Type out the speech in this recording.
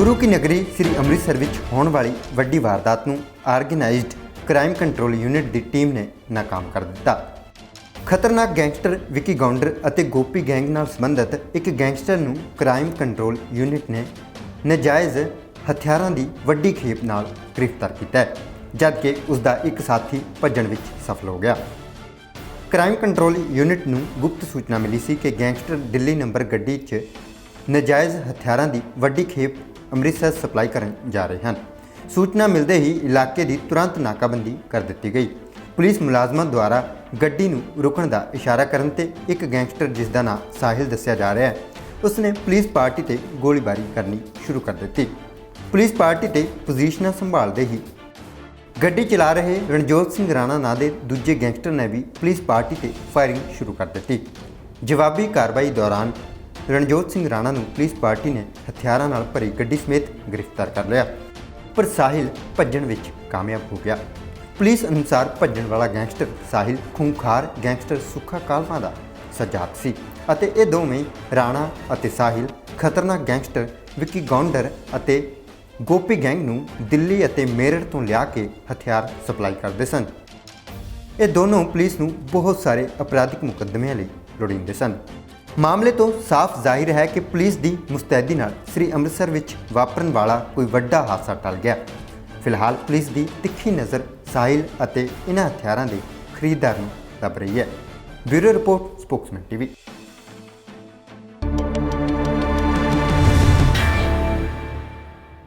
ਗੁਰੂ ਕੀ ਨਗਰੀ ਸ੍ਰੀ ਅੰਮ੍ਰਿਤਸਰ ਵਿੱਚ ਹੋਣ ਵਾਲੀ ਵੱਡੀ ਵਾਰਦਾਤ ਨੂੰ ਆਰਗੇਨਾਈਜ਼ਡ ਕ੍ਰਾਈਮ ਕੰਟਰੋਲ ਯੂਨਿਟ ਦੀ ਟੀਮ ਨੇ ਨਾਕਾਮ ਕਰ ਦਿੱਤਾ। ਖਤਰਨਾਕ ਗੈਂਗਸਟਰ ਵਿਕੀ ਗੌਂਡਰ ਅਤੇ ਗੋਪੀ ਗੈਂਗ ਨਾਲ ਸੰਬੰਧਿਤ ਇੱਕ ਗੈਂਗਸਟਰ ਨੂੰ ਕ੍ਰਾਈਮ ਕੰਟਰੋਲ ਯੂਨਿਟ ਨੇ ਨਜਾਇਜ਼ ਹਥਿਆਰਾਂ ਦੀ ਵੱਡੀ ਖੇਪ ਨਾਲ ਗ੍ਰਿਫਤਾਰ ਕੀਤਾ ਹੈ, ਜਦਕਿ ਉਸ ਦਾ ਇੱਕ ਸਾਥੀ ਭੱਜਣ ਵਿੱਚ ਸਫਲ ਹੋ ਗਿਆ। ਕ੍ਰਾਈਮ ਕੰਟਰੋਲ ਯੂਨਿਟ ਨੂੰ ਗੁਪਤ ਸੂਚਨਾ ਮਿਲੀ ਸੀ ਕਿ ਗੈਂਗਸਟਰ ਦਿੱਲੀ ਨੰਬਰ ਗੱਡੀ 'ਚ ਨਜਾਇਜ਼ ਹਥਿਆਰਾਂ ਦੀ ਵੱਡੀ ਖੇਪ ਅੰਮ੍ਰਿਤਸਰ ਸਪਲਾਈ ਕਰਨ ਜਾ ਰਹੇ ਹਨ। ਸੂਚਨਾ ਮਿਲਦੇ ਹੀ ਇਲਾਕੇ ਦੀ ਤੁਰੰਤ ਨਾਕਾਬੰਦੀ ਕਰ ਦਿੱਤੀ ਗਈ। ਪੁਲਿਸ ਮੁਲਾਜ਼ਮਾਂ ਦੁਆਰਾ ਗੱਡੀ ਨੂੰ ਰੁਕਣ ਦਾ ਇਸ਼ਾਰਾ ਕਰਨ ਤੇ ਇੱਕ ਗੈਂਗਸਟਰ ਜਿਸ ਦਾ ਨਾਮ ਸਾਹਿਲ ਦੱਸਿਆ ਜਾ ਰਿਹਾ ਹੈ, ਉਸਨੇ ਪੁਲਿਸ ਪਾਰਟੀ ਤੇ ਗੋਲੀਬਾਰੀ ਕਰਨੀ ਸ਼ੁਰੂ ਕਰ ਦਿੱਤੀ। ਪੁਲਿਸ ਪਾਰਟੀ ਤੇ ਪੋਜੀਸ਼ਨਾਂ ਸੰਭਾਲਦੇ ਹੀ ਗੱਡੀ ਚਲਾ ਰਹੇ ਰਣਜੋਤ ਸਿੰਘ ਰਾਣਾ ਨਾਂ ਦੇ ਦੂਜੇ ਗੈਂਗਸਟਰ ਨੇ ਵੀ ਪੁਲਿਸ ਪਾਰਟੀ ਤੇ ਫਾਇਰਿੰਗ ਸ਼ੁਰੂ ਕਰ ਦਿੱਤੀ। ਜਵਾਬੀ ਕਾਰਵਾਈ ਦੌਰਾਨ ਰਣਜੋਤ ਸਿੰਘ ਰਾਣਾ ਨੂੰ ਪੁਲਿਸ ਪਾਰਟੀ ਨੇ ਹਥਿਆਰਾਂ ਨਾਲ ਭਰੀ ਗੱਡੀ ਸਮੇਤ ਗ੍ਰਿਫਤਾਰ ਕਰ ਲਿਆ, ਪਰ ਸਾਹਿਲ ਭੱਜਣ ਵਿੱਚ ਕਾਮਯਾਬ ਹੋ ਗਿਆ। ਪੁਲਿਸ ਅਨੁਸਾਰ ਭੱਜਣ ਵਾਲਾ ਗੈਂਗਸਟਰ ਸਾਹਿਲ ਖੂੰਖਾਰ ਗੈਂਗਸਟਰ ਸੁੱਖਾ ਕਾਲਮਾ ਦਾ ਸਜਾਤ ਸੀ ਅਤੇ ਇਹ ਦੋਵੇਂ ਰਾਣਾ ਅਤੇ ਸਾਹਿਲ ਖਤਰਨਾਕ ਗੈਂਗਸਟਰ ਵਿੱਕੀ ਗੌਂਡਰ ਅਤੇ ਗੋਪੀ ਗੈਂਗ ਨੂੰ ਦਿੱਲੀ ਅਤੇ ਮੇਰਠ ਤੋਂ ਲਿਆ ਕੇ ਹਥਿਆਰ ਸਪਲਾਈ ਕਰਦੇ ਸਨ। ਇਹ ਦੋਨੋਂ ਪੁਲਿਸ ਨੂੰ ਬਹੁਤ ਸਾਰੇ ਅਪਰਾਧਿਕ ਮੁਕੱਦਮਿਆਂ ਲਈ ਲੋੜੀਂਦੇ ਸਨ। ਮਾਮਲੇ ਤੋਂ ਸਾਫ਼ ਜ਼ਾਹਿਰ ਹੈ ਕਿ ਪੁਲਿਸ ਦੀ ਮੁਸਤੈਦੀ ਨਾਲ ਸ੍ਰੀ ਅੰਮ੍ਰਿਤਸਰ ਵਿੱਚ ਵਾਪਰਨ ਵਾਲਾ ਕੋਈ ਵੱਡਾ ਹਾਦਸਾ ਟਲ ਗਿਆ। ਫਿਲਹਾਲ ਪੁਲਿਸ ਦੀ ਤਿੱਖੀ ਨਜ਼ਰ ਸਾਹਿਲ ਅਤੇ ਇਨ੍ਹਾਂ ਹਥਿਆਰਾਂ ਦੇ ਖਰੀਦਦਾਰ ਨੂੰ ਲੱਭ ਰਹੀ ਹੈ। Bureau report, Spokesman TV.